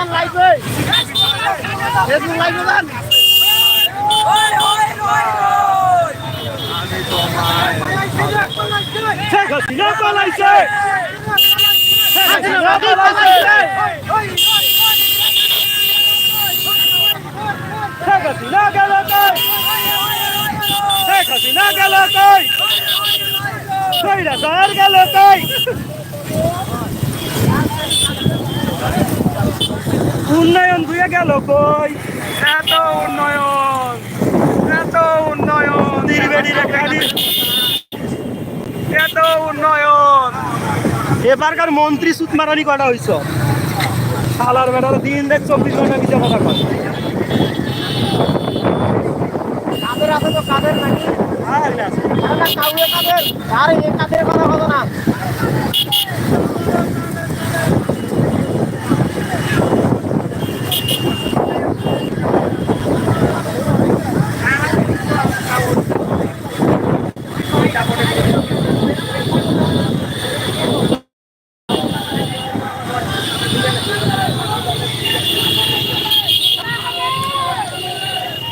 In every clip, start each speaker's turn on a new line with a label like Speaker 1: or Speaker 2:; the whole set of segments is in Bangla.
Speaker 1: যান লাইভে ফেসবুক লাইভে যান
Speaker 2: হাসিনা গেল কই? শেখ হাসিনা গেল স্বৈরাচার গেল কই? উন্নয়ন দুয়ে গেল কই?
Speaker 3: এত উন্নয়ন এত উন্নয়ন। এত উন্নয়ন।
Speaker 2: এবারকার মন্ত্রী সুত মারানি করা হয়েছ সালার বেটার দিন দেখ চব্বিশ ঘণ্টা নিচে কথা কয়।
Speaker 1: কাদের আছে তো কাদের নাকি? কাউরে কাদের? আরে এ কাদের কথা কথা না?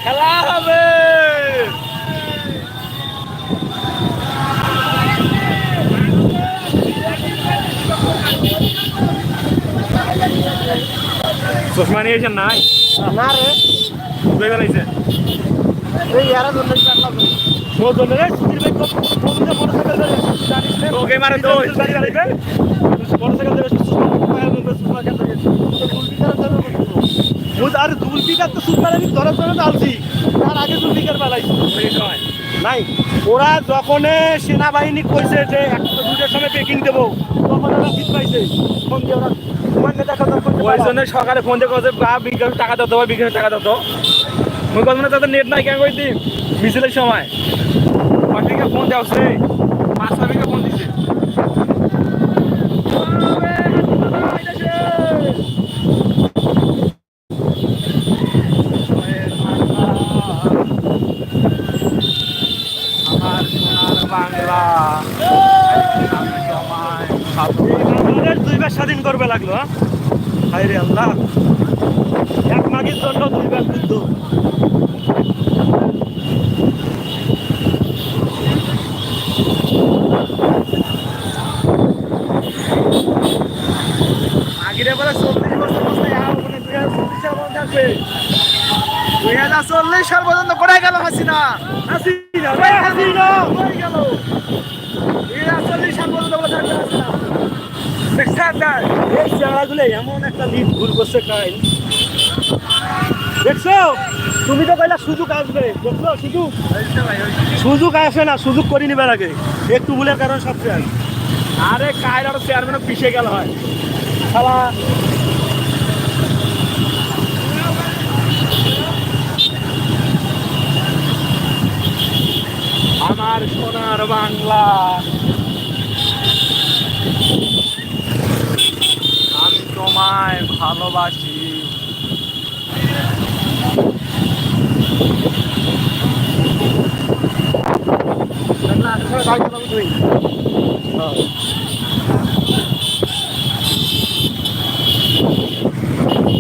Speaker 3: খেলা হবে। চশমা নিয়েছেন নাই?
Speaker 1: না রে।
Speaker 3: বেলাইছেন
Speaker 1: জন্য
Speaker 2: আর দুলপিকার তো সুসমান আমি ধরে ধরে আলছি তার আগে দুলপিকার বেলাইছি নাই। ওরা যখন সেনাবাহিনী কইছে যে একটা দুটোর সময় পেকিং দেবো তখন ওরা ফিট পাইছে। ফোন দিয়ে ওরা
Speaker 3: ওই জন্য সকালে ফোন দিয়ে বা বিকাশ টাকা দিতে হবে বিকাশ টাকা দিত মুই কথা না তাদের নেট নাই, কেন কই দিন মিছিলের সময়। পাখিকে ফোন দেওয়া রে পাঁচ বিঘা ফোন দিছে।
Speaker 2: স্বাধীন করবে লাগল হ্যাঁ? হায় রে আল্লাহ। এক মাগের জন্য দুইবার যুদ্ধ
Speaker 3: আগের বলে চল্লিশ বছর বসে মানে দুই হাজার চল্লিশ সাল পর্যন্ত দুই হাজার চল্লিশ সাল পর্যন্ত কোথায় গেল হাসিনা?
Speaker 2: হাসিনা হাসিনা।
Speaker 3: কোথায় গেল? দুই হাজার চল্লিশ সাল পর্যন্ত বলে থাকবে হাসিনা? দেখছেন
Speaker 2: এই চেহারাগুলো এমন একটা লিড ভুল করছে কাই দেখছ? তুমি তো কইলা সুযোগ আসবে। দেখছ? সুযোগ? সুযোগ আসে না, সুযোগ করে নিবার আগে। একটু ভুলের কারণ সব শেষ।
Speaker 3: আরে কায়ের আরও চেয়ারম্যান পিছিয়ে গেল হয়।
Speaker 2: শালা।
Speaker 3: আমার সোনার বাংলা। আমি তোমায় ভালোবাসি।
Speaker 2: না, গাড়ি চালাবো তুই। হ্যাঁ।